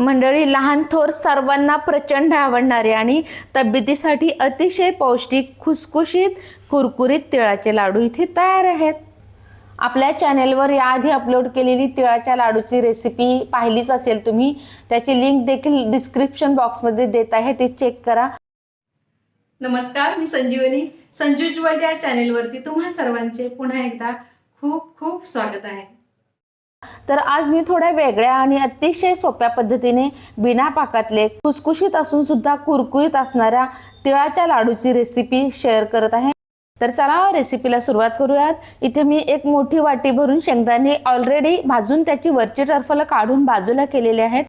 मंडळी लहान थोर सर्वांना प्रचंड आवडणारे आणि तब्येतीसाठी अतिशय पौष्टिक खुसखुशीत कुरकुरीत तिळाचे लाडू इथे तयार आहेत. आपल्या चॅनेलवर याआधी अपलोड केलेली तिळाच्या लाडूची रेसिपी पाहिलीच असेल तुम्ही त्याची लिंक देखील डिस्क्रिप्शन बॉक्समध्ये देत आहे ती चेक करा. नमस्कार मी संजीवनी. संजू ज्वल या चॅनेलवरती तुम्हा सर्वांचे पुन्हा एकदा खूप खूप स्वागत आहे. तर आज मी थोड्या वेगळ्या आणि अतिशय सोप्या पद्धतीने बिना पाकातले खुसखुशीत असून सुद्धा कुरकुरीत असणाऱ्या तिळाच्या लाडूची रेसिपी शेअर करत आहे. तर चला रेसिपीला सुरुवात करूयात. इथे मी एक मोठी वाटी भरून शेंगदाणे ऑलरेडी भाजून त्याची वरची टर्फलं काढून बाजूला केलेले आहेत.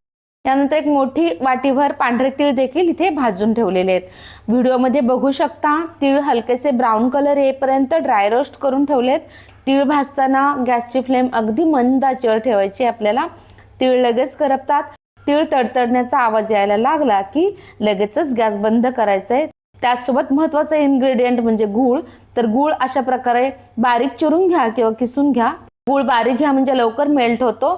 यानंतर एक मोठी वाटीभर पांढरे तीळ देखील इथे भाजून ठेवलेले आहेत. व्हिडिओमध्ये बघू शकता तीळ हलकेसे ब्राऊन कलर येईपर्यंत ड्राय रोस्ट करून ठेवलेत. तीळ भाजताना गॅसची फ्लेम अगदी मंद आचेवर ठेवायची. आपल्याला तीळ लगेच करपतात. तीळ तडतडण्याचा आवाज यायला लागला की लगेचच गॅस बंद करायचा आहे त्याचसोबत महत्वाचं इन्ग्रेडियंट म्हणजे गूळ. तर गूळ अशा प्रकारे बारीक चिरून घ्या किंवा किसून घ्या. गूळ बारीक घ्या म्हणजे लवकर मेल्ट होतो.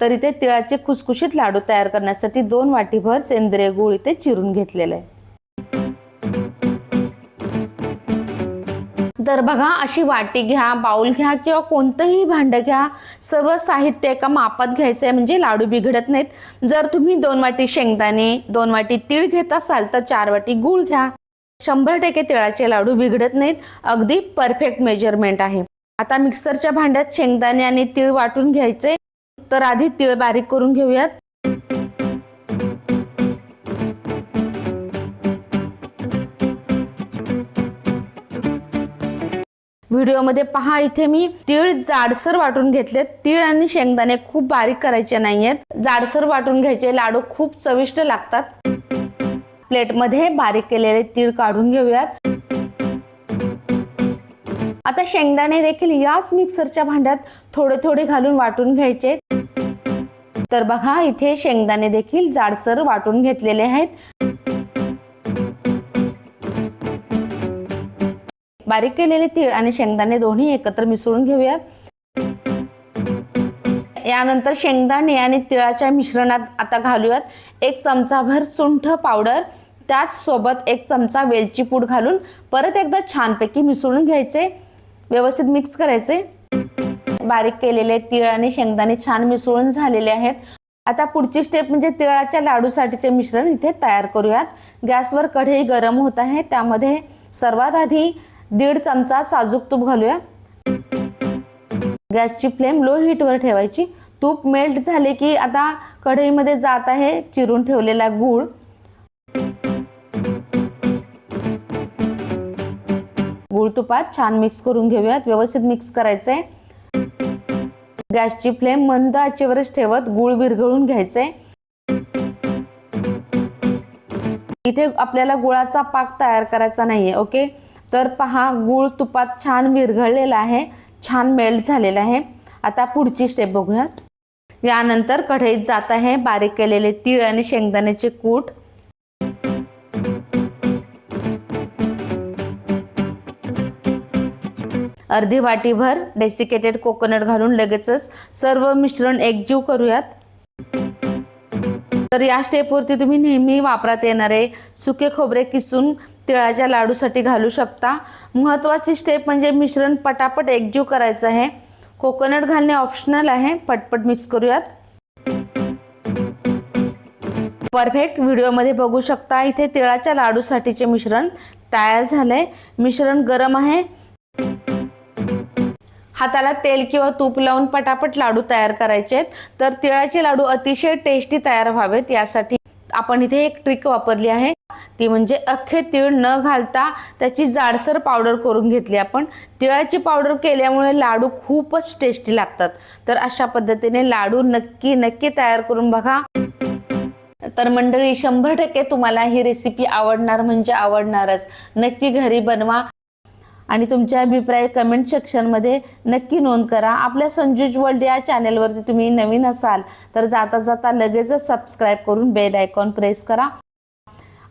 तर इथे तिळाचे खुसखुशीत लाडू तयार करण्यासाठी दोन वाटीभर सेंद्रिय गूळ इथे चिरून घेतलेलं आहे. तर बघा अशी वाटी घ्या बाउल घ्या किंवा कोणतंही भांडं घ्या. सर्व साहित्य एका मापात घ्यायचं आहे म्हणजे लाडू बिघडत नाहीत. जर तुम्ही दोन वाटी शेंगदाणे दोन वाटी तीळ घेत असाल तर चार वाटी गूळ घ्या. शंभर टक्के तिळाचे लाडू बिघडत नाहीत. अगदी परफेक्ट मेजरमेंट आहे. आता मिक्सरच्या भांड्यात शेंगदाणे आणि तीळ वाटून घ्यायचे. तर आधी तीळ बारीक करून घेऊयात. व्हिडिओमध्ये पहा इथे मी तीळ जाडसर वाटून घेतलेत. तीळ आणि शेंगदाणे खूप बारीक करायचे नाहीयेत. जाडसर वाटून घ्यायचे लाडू खूप चविष्ट लागतात. प्लेटमध्ये बारीक केलेले तीळ काढून घेऊयात. आता शेंगदाणे देखील याच मिक्सरच्या भांड्यात थोडे थोडे घालून वाटून घ्यायचे. तर बघा इथे शेंगदाणे देखील जाडसर वाटून घेतलेले आहेत. बारीक केलेले तीळ आणि शेंगदाणे दोन्ही एकत्र मिसळून घेऊयात. यानंतर शेंगदाणे आणि तिळाच्या मिश्रणात आता घालूयात. एक चमचाभर सुंठ पावडर त्याचसोबत एक चमचा वेलची पूड घालून परत एकदा छानपैकी मिसळून घ्यायचे. व्यवस्थित मिक्स करायचे. बारीक केलेले तीळ आणि शेंगदाणे छान मिसळून झालेले आहेत. आता पुढची स्टेप म्हणजे तिळाच्या लाडूसाठीचे मिश्रण इथे तयार करूयात. गॅसवर कढई गरम होत आहे. त्यामध्ये सर्वात आधी दीड चमचा साजूक तूप घालूया. गॅसची फ्लेम लो हीटवर ठेवायची. तूप मेल्ट झाले की आता कढईमध्ये जात आहे चिरून ठेवलेला गूळ. गूळ तुपात छान मिक्स करून घेऊयात. व्यवस्थित मिक्स करायचंय. गॅसची फ्लेम मंद आचेवरच ठेवत गूळ विरघळून घ्यायचंय. इथे आपल्याला गुळाचा पाक तयार करायचा नाहीये ओके? तर पहा गूळ तुपात छान विरघळलेला आहे छान मेल्ट झालेला आहे. आता पुढची स्टेप बघूयात. यानंतर कढईत जात आहे बारीक केलेले तीळ आणि शेंगदाण्याचे कूट. अर्धी वाटीभर डेसिकेटेड कोकोनट घालून लगेचच सर्व मिश्रण एकजीव करूयात. तर या स्टेपवरती तुम्ही नेहमी वापरात येणारे सुके खोबरे किसून तिळाच्या लाडूसाठी घालू शकता. महत्वाची स्टेप म्हणजे मिश्रण पटापट एकजीव करायचं आहे. कोकोनट घालणे ऑप्शनल आहे. पटपट मिक्स करूयात. परफेक्ट व्हिडिओमध्ये बघू शकता. इथे तिळाच्या लाडूसाठीचे मिश्रण तयार झालंय. मिश्रण गरम आहे. हाताला तेल किंवा तूप लावून पटापट लाडू तयार करायचे तर तिळाचे लाडू अतिशय टेस्टी तयार व्हावेत. यासाठी आपण इथे एक ट्रिक वापरली आहे. ती म्हणजे अख्खे तीळ न घालता त्याची जाडसर पावडर करून घेतली आपण. तिळाची पावडर केल्यामुळे लाडू खूपच टेस्टी लागतात. तर अशा पद्धतीने लाडू नक्की नक्की तयार करून बघा. तर मंडळी शंभर टक्के तुम्हाला ही रेसिपी आवडणार म्हणजे आवडणारच. नक्की घरी बनवा. आणि तुमचे अभिप्राय कमेंट सेक्शनमध्ये नक्की नोंद करा. आपल्या संजूज वर्ल्ड या चॅनेलवरती तुम्ही नवीन असाल तर जाता जाता लगेचच सबस्क्राईब करून बेल आयकॉन प्रेस करा.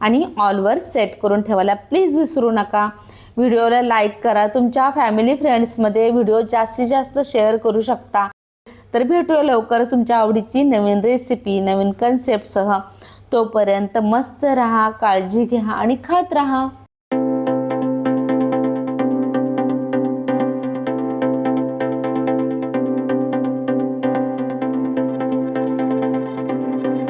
आणि ऑलवर सेट करून ठेवायला प्लीज विसरू नका. व्हिडिओला लाईक करा तुमच्या फॅमिली फ्रेंड्समध्ये व्हिडिओ जास्तीत जास्त शेअर करू शकता. तर भेटूया लवकर तुमच्या आवडीची नवीन रेसिपी नवीन कन्सेप्टसह तोपर्यंत मस्त राहा काळजी घ्या आणि खात राहा.